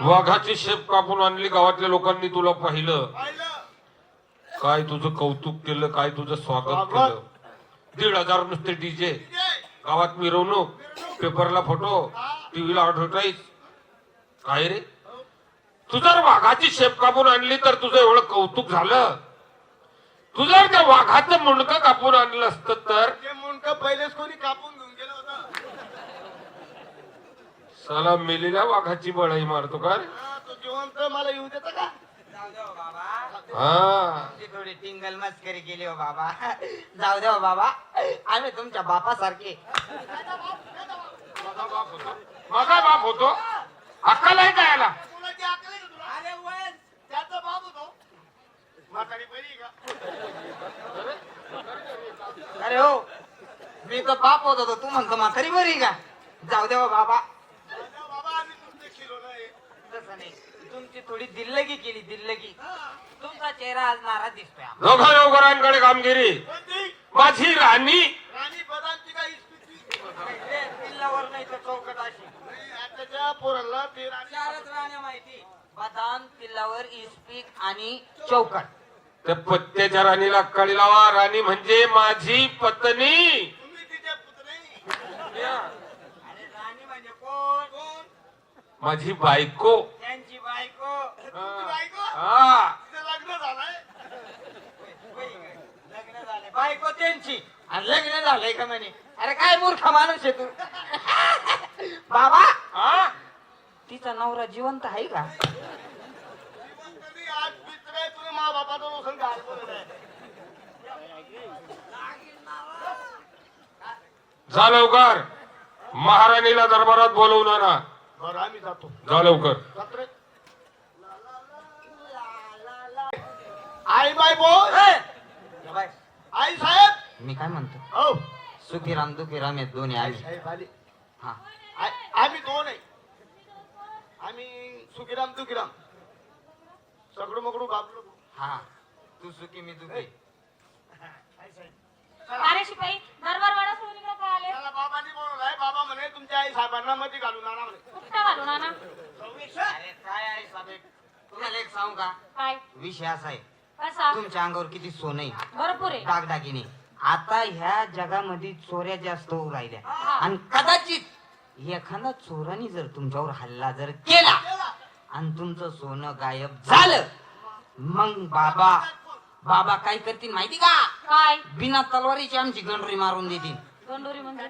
वाघाची शेप कापून आणली गावातल्या लोकांनी तुला पाहिलं. काय तुझं कौतुक केलं काय तुझं स्वागत. केलं? दीड हजार नुसते डीजे गावात मिरवणूक पेपरला फोटो टीव्हीला ऍडव्हर्टाईज काय रे? तू जर वाघाची शेप कापून आणली तर तुझं एवढं कौतुक झालं? तू जर त्या वाघाचं मुंडकं कापून आणलं असतं तर? मुंडक पहिलेच कोणी कापून साला मेलेल्या वाघाची बळाई मारतो का रे? तो जिवंत मला येऊ देता का? जाऊ द्या हो बाबा. हा. तुमची थोडी टिंगल मस्करी केली हो बाबा. जाऊ द्या हो बाबा. आम्ही तुमच्या बापासारखे. माझा बाप होतो. माझा बाप होतो? अक्कल आहे का याला? मुलाची अक्कल आहे का तुला? अरे वय त्याचा बाप होतो. म्हातारी बरी आहे का? अरे हो मी तर बाप होत होतो. तू म्हणतो म्हातारी बरी का? जाऊ द्या हो बाबा दादा, बाबा आम्ही तुमचे शिलो नाही तसं नाही. तुमची थोडी दिल्लगी केली दिल्लगी. तुमचा चेहरा आज नाराज दिसतोय आम्हाला. दोघा नोकरांकडे कामगिरी. कोणती? माझी राणी. राणी बदामची का इस्पितची? ते किल्ल्यावर नाही तर चौकट अशी. नाही, आताच्या पोरांना ते राणी चारच माहिती. बदाम किल्ल्यावर इस्पिक आणि चौकट. त्या पत्त्याच्या राणीला कळी लावा. राणी म्हणजे माझी पत्नी. तुम्ही तिचे पुतणे अरे राणी म्हणजे कोण कोण माझी बायको. त्यांची बायको. तुमची बायको? हा. तिचं लग्न झालंय? लग्न झाले बायको त्यांची. आणि लग्न झालंय का म्हणे? अरे काय मूर्ख माणूस आहे तू? बाबा हा? तिचा नवरा जिवंत आहे का? श्रीमंतांनी आज पितरे तुम्ही मा बापाचा लोसन घाल बोलत आहे. जा लवकर. महाराणीला दरबारात बोलवून आणा बरं आम्ही जातो. जा लवकर. जात्रे आई बाय बोल. बाय. आई साहेब. मी काय म्हणतो? हो. सुखीराम दुखीराम आहेत दोन्ही आई साहेब आली. हा. आ- आम्ही दोन आहे. आम्ही सुखीराम दुखीराम. सगळं मगडू गाबलो हा. तू सुखी मी दुखी. आई साहेब. अरे शिपाई दरबार वाडा सोडून इकडे काय आले? त्याला बाबांनी बोलवलाय बाबा म्हणे तुमच्या आई साहेबांना मध्ये घालून आणा म्हणे. कुठं घालून आणा? अरे काय आहे साहेब? तुम्हाला एक सांगू का? काय? विषय असा आहे. कसा? तुमच्या अंगावर किती सोनं आहे? भरपूर आहे. दागदागिने आता ह्या जगामध्ये चोऱ्या जास्त होऊ राहिल्या. आणि कदाचित एखादा चोराने जर तुमच्यावर हल्ला जर केला आणि तुमचं सोनं गायब झालं मग बाबा बाबा काय करतील माहिती का? काय? बिना तलवारीची आमची गंडरी मारून देतील. गंडोरी म्हणजे?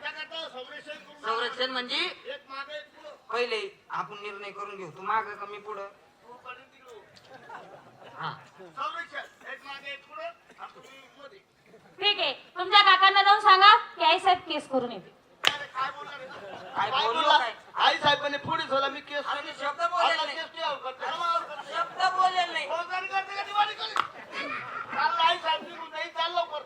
संरक्षण म्हणजे? एक मागे एक पुढं. पहिले आपण निर्णय करून घेऊ. तू माग कमी पुढं. हा संरक्षण. एक मागे एक पुढं, आणि तुम्ही मध्ये. ठीक आहे. तुमच्या काकांना जाऊन सांगा की आई साहेब केस करून येते अरे काय बोलणार आहे? काय काय बोललो बोलला? काय? आई साहेबांनी पुढे झाला मी केस अरे मी केली. शब्द बोलेल आता नाही. केस तुझ्यावर करते. हा, मावर करते. शब्द बोलेल नाही फौजदारी करते का दिवाळी करते? चाललं आई साहेब निघून जाईल, चाल लवकर.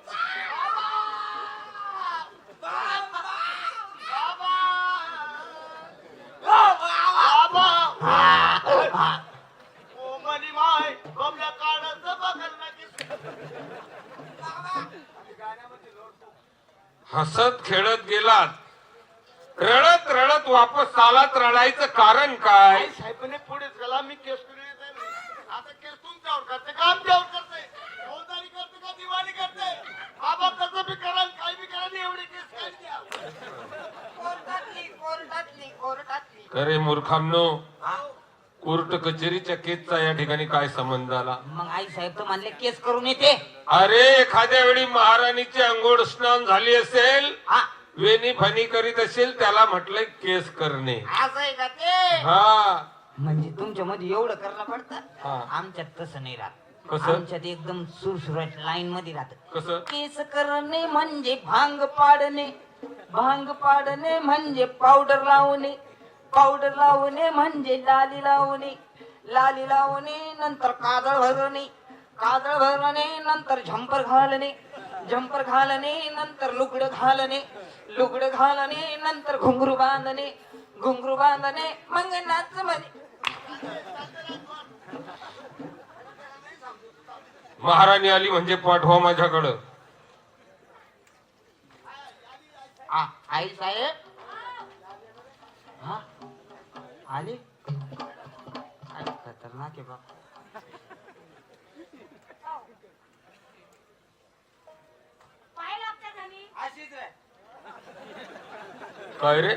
माय, बबल्या काढायचं. हसत खेळत गेलात रडत रडत वापस आलात रडायचं कारण काय आई साहेबांनी पुढेच गेला मी केस करून येत आहे म्हणे. आता केस तुमच्यावर करते का आमच्यावर करते फौजदारी करते का दिवाळी करते बाबा कसं बी करा आणि काय बी करा आणि एवढी केस काय द्या कोर्टातली कोर्टातली कोर्टातली अरे मूर्खांनो हा? कोर्ट कचेरीच्या केसचा या ठिकाणी काय संबंध आला? मग आई साहेब तर म्हणले केस करून येते. अरे एखाद्या वेळी महाराणीची अंघोळ स्नान झाली असेल हा वेणी फणी करीत असेल त्याला म्हटलंय केस करणे. असं आहे का ते? हा. म्हणजे तुमच्या मध्ये एवढं करणं हा. पडतं आमच्यात तसं नाही राहत. कसं? आमच्यात एकदम सुरसुरट लाईन मध्ये राहत. कसं? केस करणे म्हणजे भांग पाडणे. भांग पाडणे म्हणजे पावडर लावणे. पावडर लावणे म्हणजे लाली लावणे. लाली लावणे नंतर काजळ भरणे. काजळ भरणे नंतर झंपर घालणे. झंपर घालणे नंतर लुगडं घालणे. लुगडं घालणे नंतर घुंगरू बांधणे. घुंगरू बांधणे मग नाच म्हणे. महाराणी आली म्हणजे पाठवा माझ्याकडं. आ, आई साहेब? आले? खतरनाक आहे बाप. पाय लागते धनी अशीच आहे. काय रे?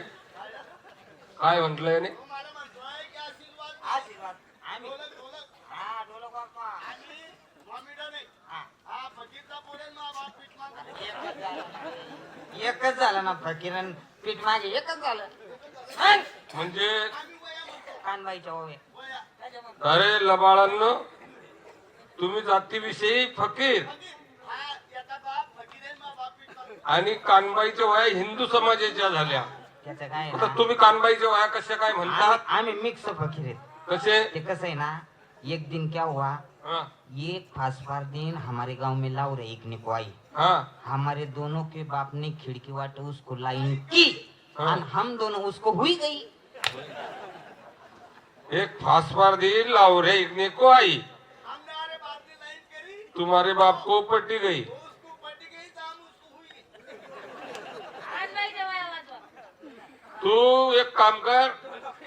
काय म्हंटल याने? तो मला म्हणतोय की आशीर्वाद. आशीर्वाद. आम्ही. ढोलक ढोलक. हा. एकच झालं. ना. फकीरन पीठ मागे. एकच झालं. हं? म्हणजे कानबाईच्या अरे लबाळांनो तुम्ही जातीविषयी फकीर. हा. आणि कानबाईच्या वया हिंदू समाजाच्या झाल्या. त्याचं काय आहे आता ना, तुम्ही कानबाईच्या वया कशा काय म्हणतात आम्ही- आम्ही मिक्स फकीर आहेत. कसे? ते कसं आहे ना एक दिन क्या हुआ? हा. एक फासफार दिन हमारे गांव में लाओ रहे एक ने को आई हा. हमारे दोनों के बाप ने खिड़की वाट उसको लाइन की हाँ। और हम दोनों उसको हुई गई। एक फासफार दी लावरे इकने को आई। तुम्हारे बाप को पट्टी गई। तो एक काम कर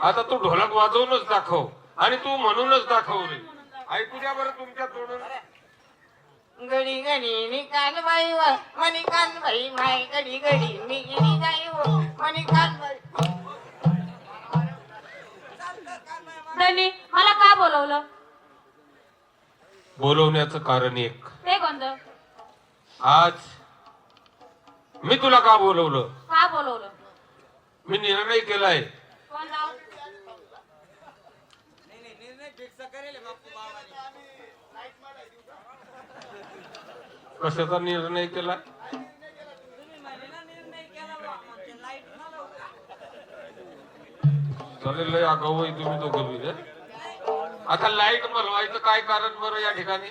आता तू ढोलक वाजवूनच दाखव आणि तू म्हणूनच दाखव रे. ऐकू द्या बरं तुमच्या तोडून. गडी गडी नि कानबाई व मनी कानबाई माय गडी गडी मी गिरी जाई व मनी धनी मला का बोलवलं? बोलवण्याचं कारण एक. ते कोणतं? आज मी तुला का बोलवलं? का बोलवलं? मी निर्णय केलाय. कोणता? कशाचा निर्णय केलाय? चालेल लय आगाऊ आहे तुम्ही दोघं बी रे. आता लाइट मलवायचं काय कारण बरं या ठिकाणी?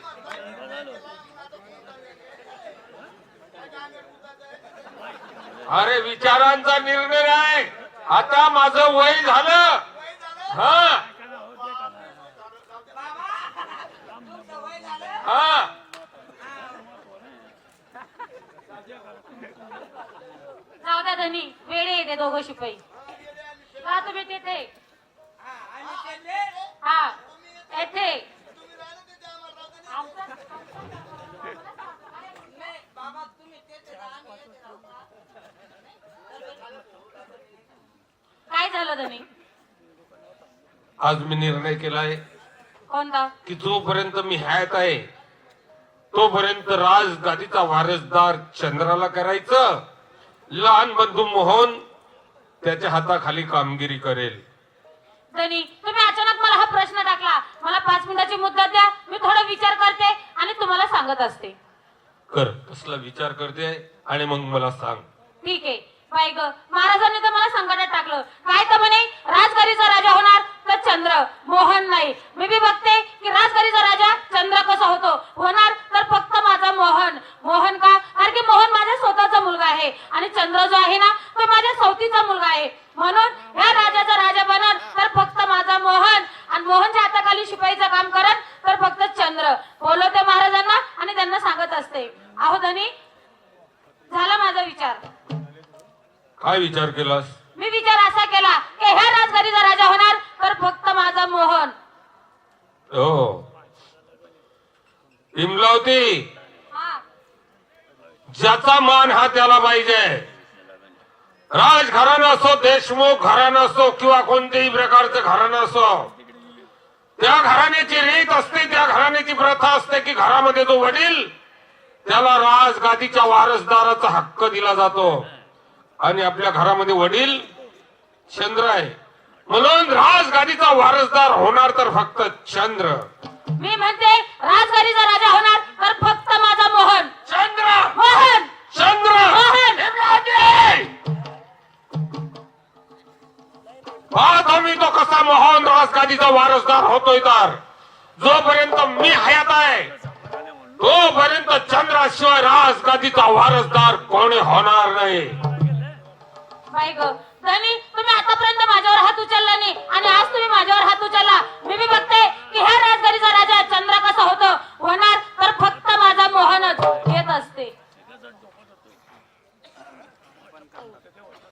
अरे विचारांचा निर्णय आहे आता माझं वय झालं. हा? हा? जाऊ द्या धनी. वेळे येते दोघं शिपाई. का तुम्ही तिथे हा येथे. काय झालं आज मी निर्णय केलाय कोणता? की जोपर्यंत मी हयात आहे तोपर्यंत राजगादीचा वारसदार चंद्राला करायचं. लहान बंधू मोहन त्याच्या हाताखाली कामगिरी करेल. धनी तुम्ही अचानक मला हा प्रश्न टाकला. मला पाच मिनिटाची मुद्दा द्या. मी थोडा विचार करते आणि तुम्हाला सांगत असते. कर कसला विचार करते आणि मग मला सांग. ठीक आहे. बाई ग महाराजांनी तर मला संकटात टाकलं. काय तर म्हणे राजगारीचा राजा होणार तर चंद्र. मोहन नाही. मी बी बघते की राजगारीचा राजा चंद्र कसा होतो. होणार तर फक्त माझा मोहन. मोहन का कारण की मोहन माझ्या स्वतःचा मुलगा आहे आणि चंद्र जो आहे ना तो माझ्या सवतीचा मुलगा आहे. म्हणून या राजाचा राजा बनल तर फक्त माझा मोहन. आणि मोहनच्या हाताखाली शिपाईचं काम करत तर फक्त चंद्र. बोलवते महाराजांना आणि त्यांना सांगत असते. अहो धनी झाला माझा विचार. काय विचार केलास? मी विचार असा केला की ह्या राजगारीचा राजा होणार तर फक्त माझा मोहन. हो. इमलावती! ज्याचा मान हा त्याला पाहिजे. राजघराणं असो देशमुख घराणं असो किंवा कोणत्याही प्रकारचं घराणं असो त्या घराण्याची रीत असते त्या घराण्याची प्रथा असते की घरामध्ये जो वडील त्याला राजगादीच्या वारसदाराचा हक्क दिला जातो. आणि आपल्या घरामध्ये वडील चंद्र आहे. म्हणून राजगादीचा वारसदार होणार तर फक्त चंद्र. मी म्हणते वारसदार होतोय तर जोपर्यंत मी हयात आहे तोपर्यंत चंद्राशिवाय राज वारसदार कोणी होणार नाही. तुम्ही आतापर्यंत माझ्यावर हात उचलला नाही आणि आज तुम्ही माझ्यावर हात उचलला. मी मी बघते की ह्या राजगारीचा राजा चंद्र कसा होतो. होणार तर फक्त माझा मोहनच.